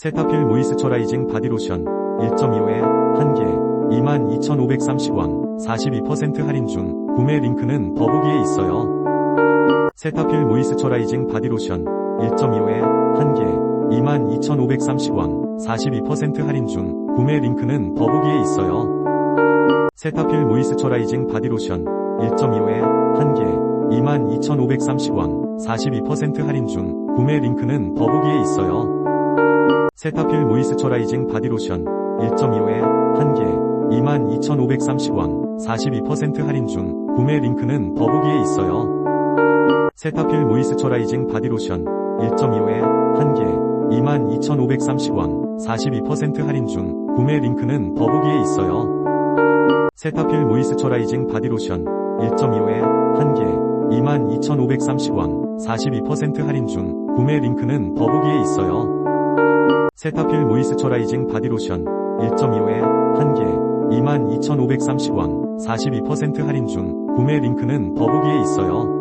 세타필 모이스처라이징 바디로션 1.25에 1개 22,530원 42% 할인 중 구매 링크는 더보기에 있어요. 세타필 모이스처라이징 바디로션 1.25에 1개 22,530원 42% 할인 중 구매 링크는 더보기에 있어요. 세타필 모이스처라이징 바디로션 1.25에 1개 22,530원 42% 할인 중 구매 링크는 더보기에 있어요. 세타필 모이스처라이징 바디로션 1.25에 1개 22,530원 42% 할인 중 구매 링크는 더보기에 있어요. 세타필 모이스처라이징 바디로션 1.25에 1개 22,530원 42% 할인 중 구매 링크는 더보기에 있어요. 세타필 모이스처라이징 바디로션 1.25에 1개 22,530원 42% 할인 중 구매 링크는 더보기에 있어요. 세타필 모이스처라이징 바디로션 1.25에 1개 22,530원 42% 할인 중 구매 링크는 더보기에 있어요.